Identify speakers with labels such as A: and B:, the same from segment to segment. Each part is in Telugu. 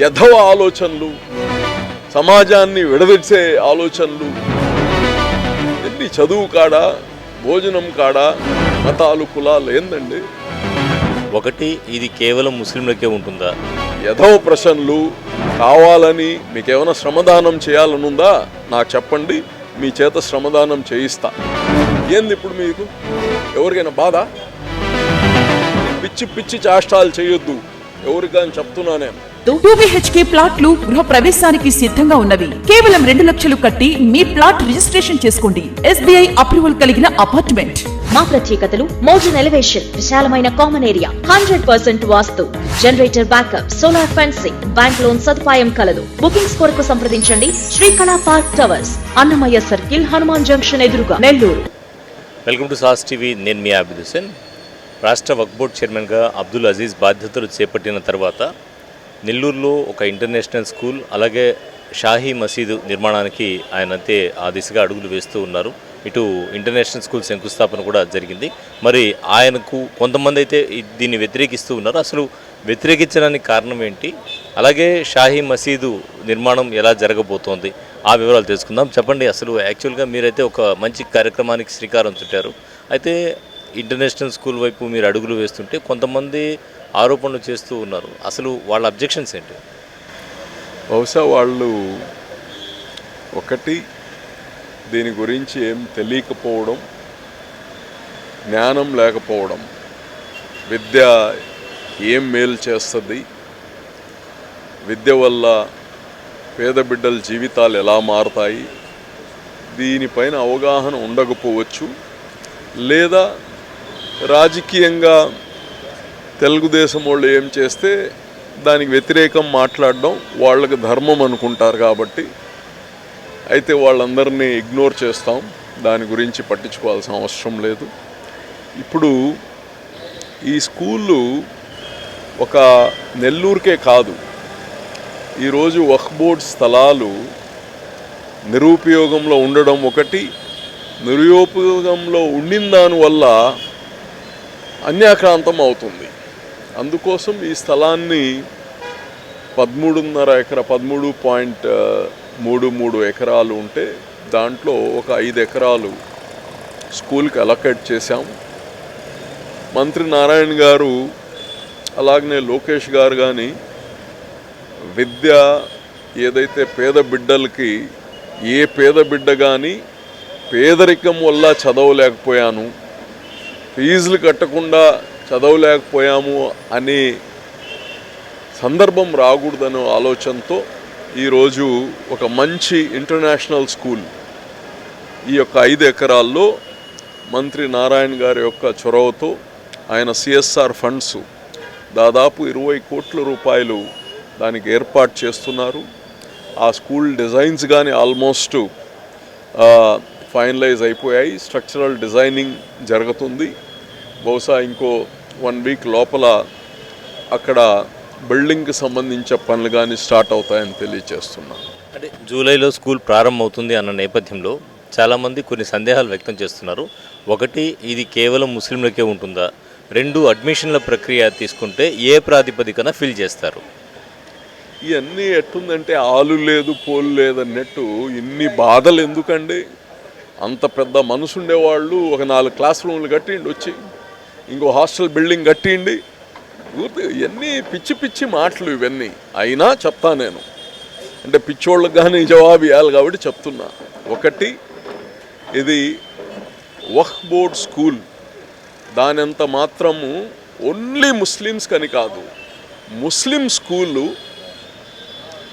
A: యథవ ఆలోచనలు సమాజాన్ని విడదీసే ఆలోచనలు ఎన్ని చదువు కాడా భోజనం కాడా మతాలు కులాలు ఏందండి?
B: ఒకటి ఇది కేవలం ముస్లింలకే ఉంటుందా?
A: యథవ ప్రశ్నలు కావాలని మీకేమైనా శ్రమదానం చేయాలనుందా? నాకు చెప్పండి మీ చేత శ్రమదానం చేయిస్తా. ఏంది ఇప్పుడు మీకు? ఎవరికైనా బాధ? పిచ్చి పిచ్చి చాష్టాలు చేయొద్దు. ఎవరికైనా చెప్తున్నా నేను.
C: టూ బిహెచ్కే ప్లాట్లు గృహ ప్రవేశానికి సిద్ధంగా ఉన్నవి. కేవలం రెండు లక్షలు కట్టి మీ ప్లాట్ రిజిస్ట్రేషన్ చేసుకోండి. ఎస్బీఐ అప్రూవల్ కలిగిన అపార్ట్మెంట్.
D: మా ప్రత్యేకతలు మోడర్న్ ఎలివేషన్ విశాలమైన common area hundred percent vastu. Generator backup solar fencing bank loan సదుపాయం కలదు. బుకింగ్స్ కొరకు సంప్రదించండి. Srikala park towers Annamayya circle Hanuman junction ఎదురుగా. Nellore.
B: Welcome to Sas TV నేను మీ ఆబిద్ హుసేన్ రాష్ట్ర వక్ఫ్ బోర్డ్ చైర్మన్గా అబ్దుల్ అజీజ్ బాధ్యతలు చేపట్టిన తర్వాత నెల్లూరులో ఒక ఇంటర్నేషనల్ స్కూల్ అలాగే షాహీ మసీదు నిర్మాణానికి ఆయన అంతే ఆ దిశగా అడుగులు వేస్తూ ఉన్నారు. ఇటు ఇంటర్నేషనల్ స్కూల్ శంకుస్థాపన కూడా జరిగింది. మరి ఆయనకు కొంతమంది అయితే దీన్ని వ్యతిరేకిస్తూ ఉన్నారు. అసలు వ్యతిరేకించడానికి కారణం ఏంటి? అలాగే షాహీ మసీదు నిర్మాణం ఎలా జరగబోతోంది? ఆ వివరాలు తెలుసుకుందాం. చెప్పండి అసలు యాక్చువల్గా మీరైతే ఒక మంచి కార్యక్రమానికి శ్రీకారం చుట్టారు. అయితే ఇంటర్నేషనల్ స్కూల్ వైపు మీరు అడుగులు వేస్తుంటే కొంతమంది ఆరోపణలు చేస్తూ ఉన్నారు. అసలు వాళ్ళ అబ్జెక్షన్స్ ఏంటి?
A: బహుశా వాళ్ళు ఒకటి దీని గురించి ఏం తెలియకపోవడం జ్ఞానం లేకపోవడం విద్య ఏం మేలు చేస్తుంది విద్య వల్ల పేద బిడ్డల జీవితాలు ఎలా మారుతాయి దీనిపైన అవగాహన ఉండకపోవచ్చు లేదా రాజకీయంగా తెలుగుదేశం వాళ్ళు ఏం చేస్తే దానికి వ్యతిరేకం మాట్లాడడం వాళ్ళకి ధర్మం అనుకుంటారు కాబట్టి అయితే వాళ్ళందరినీ ఇగ్నోర్ చేస్తాం. దాని గురించి పట్టించుకోవాల్సిన అవసరం లేదు. ఇప్పుడు ఈ స్కూళ్ళు ఒక నెల్లూరుకే కాదు. ఈరోజు వక్ బోర్డ్ స్థలాలు నిరుపయోగంలో ఉండడం ఒకటి నిరుపయోగంలో ఉండిన దానివల్ల అన్యాక్రాంతం అవుతుంది. అందుకోసం ఈ స్థలాన్ని పదమూడున్నర ఎకర పదమూడు పాయింట్ మూడు మూడు ఎకరాలు ఉంటే దాంట్లో ఒక ఐదు ఎకరాలు స్కూల్కి అలొకేట్ చేశాం. మంత్రి నారాయణ గారు అలాగనే లోకేష్ గారు కానీ విద్య ఏదైతే పేద బిడ్డలకి ఏ పేద బిడ్డ కానీ పేదరికం వల్ల చదవలేకపోయాను. ఫీజులు కట్టకుండా చదవలేకపోయాము అనే సందర్భం రాకూడదనే ఆలోచనతో ఈరోజు ఒక మంచి ఇంటర్నేషనల్ స్కూల్ ఈ యొక్క ఐదు ఎకరాల్లో మంత్రి నారాయణ గారి యొక్క చొరవతో ఆయన సిఎస్ఆర్ ఫండ్స్ దాదాపు ఇరవై కోట్ల రూపాయలు దానికి ఏర్పాటు చేస్తున్నారు. ఆ స్కూల్ డిజైన్స్ కానీ ఆల్మోస్ట్ ఫైనలైజ్ అయిపోయాయి. స్ట్రక్చరల్ డిజైనింగ్ జరుగుతుంది. బహుశా ఇంకో వన్ వీక్ లోపల అక్కడ బిల్డింగ్కి సంబంధించిన పనులు కానీ స్టార్ట్ అవుతాయని తెలియజేస్తున్నాను
B: అంటే జూలైలో స్కూల్ ప్రారంభమవుతుంది అన్న నేపథ్యంలో చాలామంది కొన్ని సందేహాలు వ్యక్తం చేస్తున్నారు. ఒకటి ఇది కేవలం ముస్లింలకే ఉంటుందా? రెండు అడ్మిషన్ల ప్రక్రియ తీసుకుంటే ఏ ప్రాతిపదికన ఫిల్ చేస్తారు?
A: ఇవన్నీ ఎట్టుందంటే ఆలు లేదు పోలు లేదు అన్నట్టు ఇన్ని బాధలు ఎందుకండి? అంత పెద్ద మనసు ఉండేవాళ్ళు ఒక నాలుగు క్లాస్ రూమ్లు కట్టిండి వచ్చి ఇంకో హాస్టల్ బిల్డింగ్ కట్టిండి. ఊరికే ఇవన్నీ పిచ్చి పిచ్చి మాటలు ఇవన్నీ. అయినా చెప్తా నేను. అంటే పిచ్చోళ్ళకి కానీ జవాబు ఇవ్వాలి కాబట్టి చెప్తున్నా. ఒకటి ఇది వహ్ బోర్డ్ స్కూల్. దానంత మాత్రము ఓన్లీ ముస్లిమ్స్ కని కాదు. ముస్లిం స్కూళ్ళు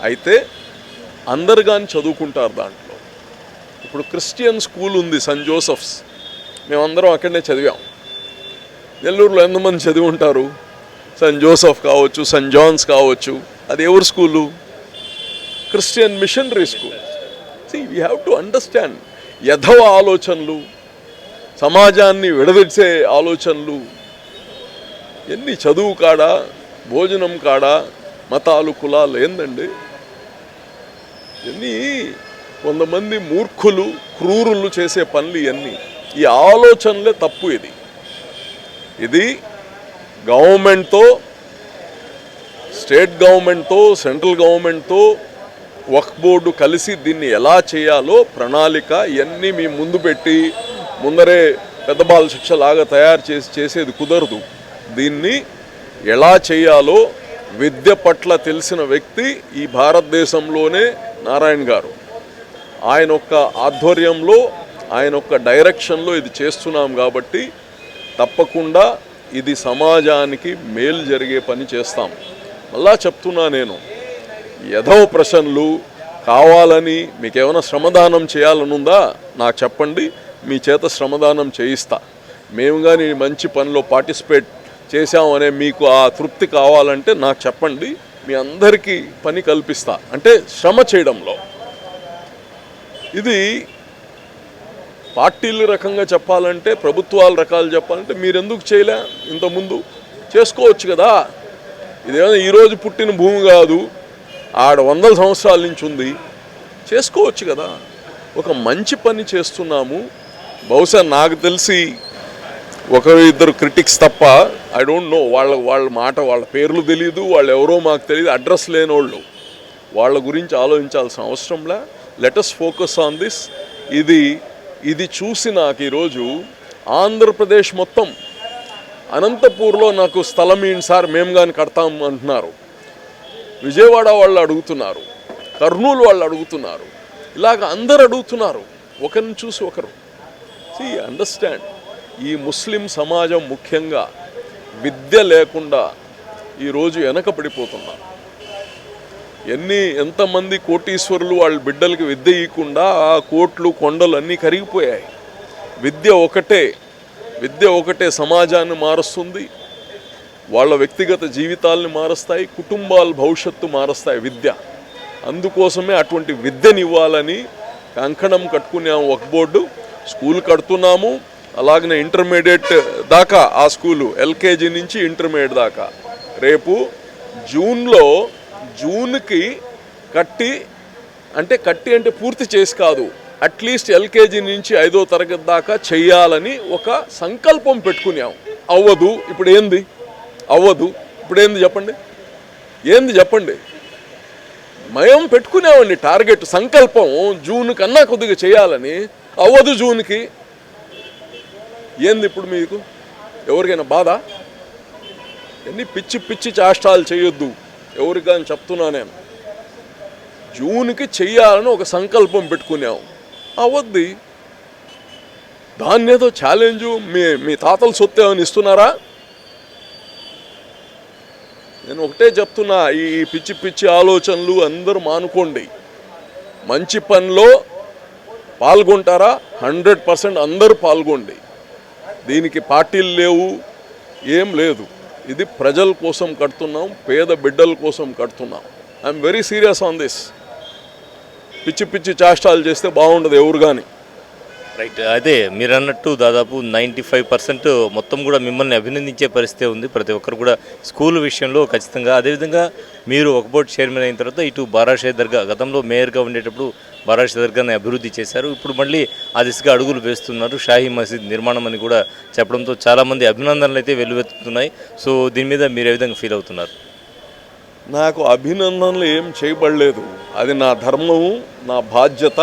A: అయితే అందరు కానీ చదువుకుంటారు దాంట్లో. ఇప్పుడు క్రిస్టియన్ స్కూల్ ఉంది సెంట్ జోసెఫ్స్. మేమందరం అక్కడనే చదివాం. నెల్లూరులో ఎంతమంది చదివి ఉంటారు సెంట్ జోసఫ్ కావచ్చు సెంట్ జాన్స్ కావచ్చు. అది ఎవరి school? Christian missionary school. So we have to understand యథవ ఆలోచనలు సమాజాన్ని విడదీసే ఆలోచనలు ఎన్ని చదువు కాడా భోజనం కాడా మతాలు కులాలు ఏందండి? ఎన్ని కొంతమంది మూర్ఖులు క్రూరులు చేసే పనులు ఇవన్నీ. ఈ ఆలోచనలే తప్పు ఇది. ఇది గవర్నమెంట్తో స్టేట్ గవర్నమెంట్తో సెంట్రల్ గవర్నమెంట్తో వక్ బోర్డు కలిసి దీన్ని ఎలా చేయాలో ప్రణాళిక ఇవన్నీ మీ ముందు పెట్టి ముందరే పెద్ద బాల శిక్ష లాగా తయారు చేసి చేసేది కుదరదు. దీన్ని ఎలా చేయాలో విద్య పట్ల తెలిసిన వ్యక్తి ఈ భారతదేశంలోనే నారాయణ గారు. ఆయన యొక్క ఆధ్వర్యంలో ఆయన యొక్క డైరెక్షన్లో ఇది చేస్తున్నాం కాబట్టి తప్పకుండా ఇది సమాజానికి మేలు జరిగే పని చేస్తాం. మళ్ళా చెప్తున్నా నేను యథవ ప్రశ్నలు కావాలని మీకు ఏమైనా శ్రమదానం చేయాలనుందా? నాకు చెప్పండి మీ చేత శ్రమదానం చేయిస్తా. మేము కానీ మంచి పనిలో పార్టిసిపేట్ చేశామనే మీకు ఆ తృప్తి కావాలంటే నాకు చెప్పండి మీ అందరికీ పని కల్పిస్తా. అంటే శ్రమ చేయడంలో. ఇది పార్టీలు రకంగా చెప్పాలంటే ప్రభుత్వాల రకాలు చెప్పాలంటే మీరెందుకు చేయలే? ఇంతకుముందు చేసుకోవచ్చు కదా. ఇదేమైనా ఈరోజు పుట్టిన భూమి కాదు ఆడ వందల సంవత్సరాల నుంచి ఉంది. చేసుకోవచ్చు కదా. ఒక మంచి పని చేస్తున్నాము. బహుశా నాకు తెలిసి ఒకరు ఇద్దరు క్రిటిక్స్ తప్ప ఐ డోంట్ నో వాళ్ళ వాళ్ళ మాట వాళ్ళ పేర్లు తెలియదు వాళ్ళు ఎవరో మాకు తెలియదు అడ్రస్ లేని వాళ్ళు వాళ్ళ గురించి ఆలోచించాల్సిన అవసరంలా లెటస్ ఫోకస్ ఆన్ దిస్ ఇది ఇది చూసి నాకు ఈరోజు ఆంధ్రప్రదేశ్ మొత్తం అనంతపూర్లో నాకు స్థలం ఏంటి సార్ మేము కానీ కడతాం అంటున్నారు. విజయవాడ వాళ్ళు అడుగుతున్నారు కర్నూలు వాళ్ళు అడుగుతున్నారు ఇలాగ అందరు అడుగుతున్నారు ఒకరిని చూసి ఒకరు. సి అండర్స్టాండ్ ఈ ముస్లిం సమాజం ముఖ్యంగా విద్య లేకుండా ఈరోజు వెనకపడిపోతున్నారు ఎన్ని ఎంతమంది కోటీశ్వరులు వాళ్ళ బిడ్డలకి విద్య ఇవ్వకుండా ఆ కోట్లు కొండలు అన్నీ కరిగిపోయాయి. విద్య ఒకటే విద్య ఒకటే సమాజాన్ని మారుస్తుంది. వాళ్ళ వ్యక్తిగత జీవితాల్ని మారుస్తాయి కుటుంబాల భవిష్యత్తు మారుస్తాయి విద్య. అందుకోసమే అటువంటి విద్యని ఇవ్వాలని కంకణం కట్టుకున్నాము ఒక బోర్డు. స్కూల్ కడుతున్నాము. అలాగనే ఇంటర్మీడియట్ దాకా ఆ స్కూలు ఎల్కేజీ నుంచి ఇంటర్మీడియట్ దాకా. రేపు జూన్లో జూన్కి కట్టి అంటే కట్టి అంటే పూర్తి చేసి కాదు అట్లీస్ట్ ఎల్కేజీ నుంచి ఐదో తరగతి దాకా చెయ్యాలని ఒక సంకల్పం పెట్టుకున్నాం. అవ్వదు ఇప్పుడు ఏంది? అవ్వదు ఇప్పుడు ఏంది చెప్పండి? ఏంది చెప్పండి? మేము పెట్టుకునేవాడిని టార్గెట్ సంకల్పం జూన్ కన్నా కొద్దిగా చేయాలని. అవ్వదు జూన్కి. ఏంది ఇప్పుడు మీకు? ఎవరికైనా బాధ? ఎన్ని పిచ్చి పిచ్చి చేష్టాలు చేయొద్దు. ఎవరికి కానీ చెప్తున్నా నేను. జూన్కి చెయ్యాలని ఒక సంకల్పం పెట్టుకున్నాం. అవద్ది. దాన్ని ఏదో ఛాలెంజు మీ మీ తాతలు సొత్తు ఇస్తున్నారా? నేను ఒకటే చెప్తున్నా ఈ పిచ్చి పిచ్చి ఆలోచనలు అందరూ మానుకోండి. మంచి పనిలో పాల్గొంటారా? హండ్రెడ్ పర్సెంట్ అందరూ పాల్గొండి. దీనికి పార్టీలు లేవు ఏం లేదు. ఇది ప్రజల కోసం కడుతున్నాం పేద బిడ్డల కోసం కడుతున్నాం. I'm very serious on this పిచ్చి పిచ్చి చేష్టాలు చేస్తే బాగుండదు ఎవరు కానీ
B: రైట్ అదే మీరు అన్నట్టు దాదాపు నైంటీ ఫైవ్ పర్సెంట్ మొత్తం కూడా మిమ్మల్ని అభినందించే పరిస్థితి ఉంది. ప్రతి ఒక్కరు కూడా స్కూల్ విషయంలో ఖచ్చితంగా అదేవిధంగా మీరు ఒక బోర్డు చైర్మన్ అయిన తర్వాత ఇటు బారాషే దర్గా గతంలో మేయర్గా ఉండేటప్పుడు బారాషే దర్గాని అభివృద్ధి చేశారు. ఇప్పుడు మళ్ళీ ఆ దిశగా అడుగులు వేస్తున్నారు షాహీ మసీద్ నిర్మాణం అని కూడా చెప్పడంతో చాలామంది అభినందనలు అయితే వెల్లువెత్తుతున్నాయి. సో దీని మీద మీరు ఏ విధంగా ఫీల్ అవుతున్నారు?
A: నాకు అభినందనలు ఏం చేయబడలేదు. అది నా ధర్మము నా బాధ్యత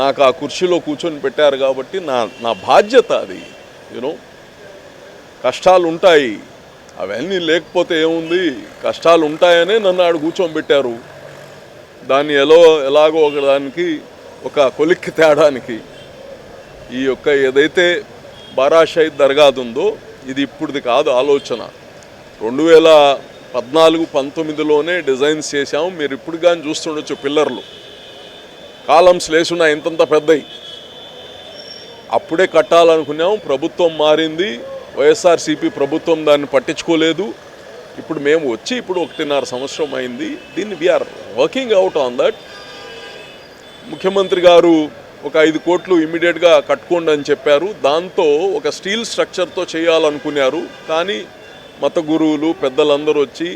A: నాకు ఆ కుర్చీలో కూర్చొని పెట్టారు కాబట్టి నా నా బాధ్యత అది యూనో కష్టాలు ఉంటాయి అవన్నీ లేకపోతే ఏముంది? కష్టాలు ఉంటాయనే నన్ను ఆడు కూర్చొని పెట్టారు దాన్ని ఎలా ఎలాగో ఒక దానికి ఒక కొలిక్కి తేడానికి. ఈ యొక్క ఏదైతే బారాషాయి దర్గాది ఉందో ఇది ఇప్పుడుది కాదు ఆలోచన. రెండు వేల పద్నాలుగు పంతొమ్మిదిలోనే డిజైన్స్ చేశాము. మీరు ఇప్పుడు కానీ చూస్తుండొచ్చు పిల్లర్లు. కాలమ్స్ లేసున్నా ఇంతంత పెద్దవి అప్పుడే కట్టాలనుకున్నాం ప్రభుత్వం మారింది వైఎస్ఆర్సీపీ ప్రభుత్వం దాన్ని పట్టించుకోలేదు. ఇప్పుడు మేము వచ్చి ఇప్పుడు ఒకటిన్నర సంవత్సరం అయింది. దీన్ని we are working out on that ముఖ్యమంత్రి గారు ఒక ఐదు కోట్లు ఇమ్మీడియట్గా కట్టుకోండి అని చెప్పారు. దాంతో ఒక స్టీల్ స్ట్రక్చర్తో చేయాలనుకున్నారు. కానీ మత గురువులు పెద్దలందరూ వచ్చి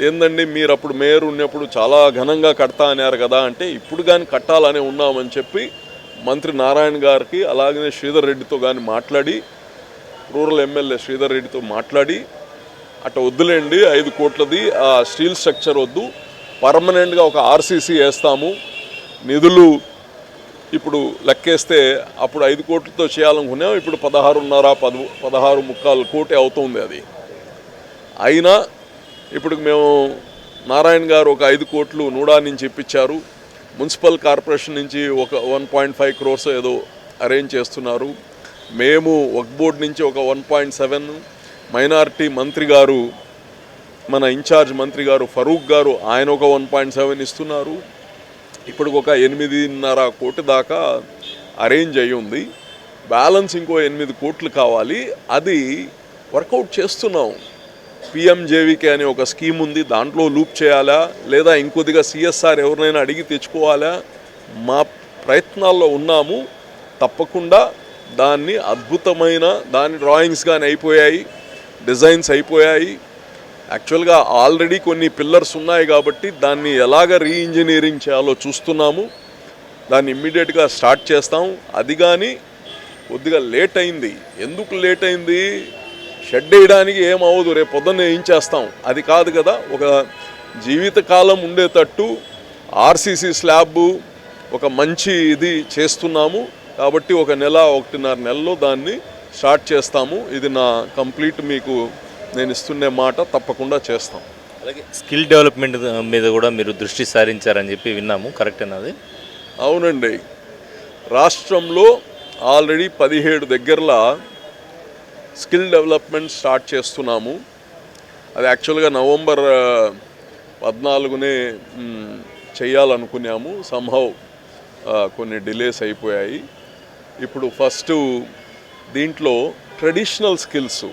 A: ఏందండి మీరు అప్పుడు మేయర్ ఉన్నప్పుడు చాలా ఘనంగా కడతా అన్నారు కదా అంటే ఇప్పుడు కానీ కట్టాలనే ఉన్నామని చెప్పి మంత్రి నారాయణ గారికి అలాగనే శ్రీధర్ రెడ్డితో కానీ మాట్లాడి రూరల్ ఎమ్మెల్యే శ్రీధర్ రెడ్డితో మాట్లాడి అట్ట వద్దులేండి ఐదు కోట్లది ఆ స్టీల్ స్ట్రక్చర్ వద్దు పర్మనెంట్గా ఒక ఆర్సీసీ వేస్తాము నిధులు ఇప్పుడు లెక్కేస్తే అప్పుడు ఐదు కోట్లతో చేయాలనుకున్నాం ఇప్పుడు పదహారున్నర పద పదహారు ముక్కాలు కోటి అవుతుంది అది. అయినా ఇప్పుడు మేము నారాయణ గారు ఒక ఐదు కోట్లు నూడా నుంచి ఇప్పించారు. మున్సిపల్ కార్పొరేషన్ నుంచి ఒక వన్ పాయింట్ ఫైవ్ క్రోర్స్ ఏదో అరేంజ్ చేస్తున్నారు. మేము ఒక బోర్డు నుంచి ఒక వన్ పాయింట్ సెవెన్ మైనారిటీ మంత్రి గారు మన ఇన్ఛార్జ్ మంత్రి గారు ఫరూక్ గారు ఆయన ఒక వన్ పాయింట్ సెవెన్ ఇస్తున్నారు. ఇప్పుడు ఒక ఎనిమిదిన్నర కోటి దాకా అరేంజ్ అయ్యి ఉంది. బ్యాలెన్స్ ఇంకో ఎనిమిది కోట్లు కావాలి. అది వర్కౌట్ చేస్తున్నాం. పిఎంజేవికే అనే ఒక స్కీమ్ ఉంది. దాంట్లో లూప్ చేయాలా? లేదా ఇంకొద్దిగా సిఎస్ఆర్ ఎవరినైనా అడిగి తెచ్చుకోవాలా? మా ప్రయత్నాల్లో ఉన్నాము. తప్పకుండా దాన్ని అద్భుతమైన దాని డ్రాయింగ్స్ కానీ అయిపోయాయి. డిజైన్స్ అయిపోయాయి. యాక్చువల్గా ఆల్రెడీ కొన్ని పిల్లర్స్ ఉన్నాయి కాబట్టి దాన్ని ఎలాగ రీఇంజనీరింగ్ చేయాలో చూస్తున్నాము. దాన్ని ఇమ్మీడియట్గా స్టార్ట్ చేస్తాం. అది కానీ కొద్దిగా లేట్ అయింది. ఎందుకు లేట్ అయింది? షెడ్ వేయడానికి ఏమవ్వదు రేపు పొద్దున్న ఏం చేస్తాం అది కాదు కదా ఒక జీవితకాలం ఉండేటట్టు ఆర్సీసీ స్లాబ్ ఒక మంచి ఇది చేస్తున్నాము. కాబట్టి ఒక నెల ఒకటిన్నర నెలలో దాన్ని స్టార్ట్ చేస్తాము. ఇది నా కంప్లీట్ మీకు నేను ఇస్తున్నే మాట తప్పకుండా చేస్తాం.
B: అలాగే స్కిల్ డెవలప్మెంట్ మీద కూడా మీరు దృష్టి సారించారని చెప్పి విన్నాము. కరెక్టేనా అది
A: అవునండి. రాష్ట్రంలో ఆల్రెడీ పదిహేడు దగ్గరలా స్కిల్ డెవలప్మెంట్ స్టార్ట్ చేస్తున్నాము. అది యాక్చువల్గా నవంబర్ పద్నాలుగునే చేయాలనుకున్నాము. సంహవ్ కొన్ని డిలేస్ అయిపోయాయి. ఇప్పుడు ఫస్ట్ దీంట్లో ట్రెడిషనల్ స్కిల్స్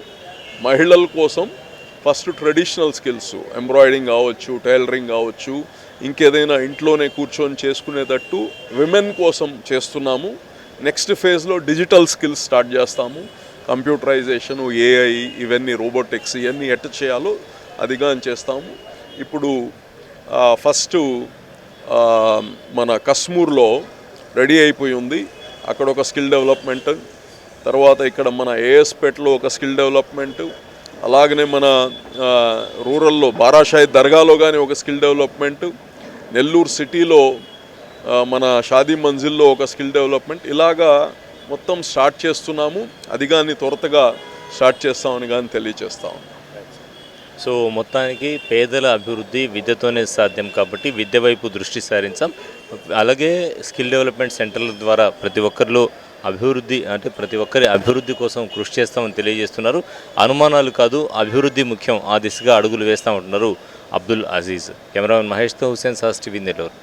A: మహిళల కోసం ఫస్ట్ ట్రెడిషనల్ స్కిల్స్ ఎంబ్రాయిడింగ్ కావచ్చు టైలరింగ్ కావచ్చు ఇంకేదైనా ఇంట్లోనే కూర్చొని చేసుకునేటట్టు విమెన్ కోసం చేస్తున్నాము. నెక్స్ట్ ఫేజ్లో డిజిటల్ స్కిల్స్ స్టార్ట్ చేస్తాము. కంప్యూటరైజేషన్ ఏఐ ఇవన్నీ రోబోటిక్స్ ఇవన్నీ ఎట్ట చేయాలో అదిగా చేస్తాము. ఇప్పుడు ఫస్ట్ మన కశ్మూర్లో రెడీ అయిపోయి ఉంది. అక్కడ ఒక స్కిల్ డెవలప్మెంట్. తర్వాత ఇక్కడ మన ఏఎస్పేట్లో ఒక స్కిల్ డెవలప్మెంట్. అలాగనే మన రూరల్లో బారాషాయి దర్గాలో కానీ ఒక స్కిల్ డెవలప్మెంట్. నెల్లూరు సిటీలో మన షాదీ మంజిల్లో ఒక స్కిల్ డెవలప్మెంట్. ఇలాగా మొత్తం స్టార్ట్ చేస్తున్నాము. అది కానీ త్వరతగా స్టార్ట్ చేస్తామని కానీ తెలియచేస్తాము
B: సో మొత్తానికి పేదల అభివృద్ధి విద్యతోనే సాధ్యం కాబట్టి విద్య వైపు దృష్టి సారించాం. అలాగే స్కిల్ డెవలప్మెంట్ సెంటర్ల ద్వారా ప్రతి ఒక్కరిలో అభివృద్ధి అంటే ప్రతి ఒక్కరి అభివృద్ధి కోసం కృషి చేస్తామని తెలియజేస్తున్నారు. అనుమానాలు కాదు అభివృద్ధి ముఖ్యం. ఆ దిశగా అడుగులు వేస్తామంటున్నారు అబ్దుల్ అజీజ్. కెమెరామెన్ మహేష్తో హుసేన్ సాస్ టీవీ నెల్లూరు.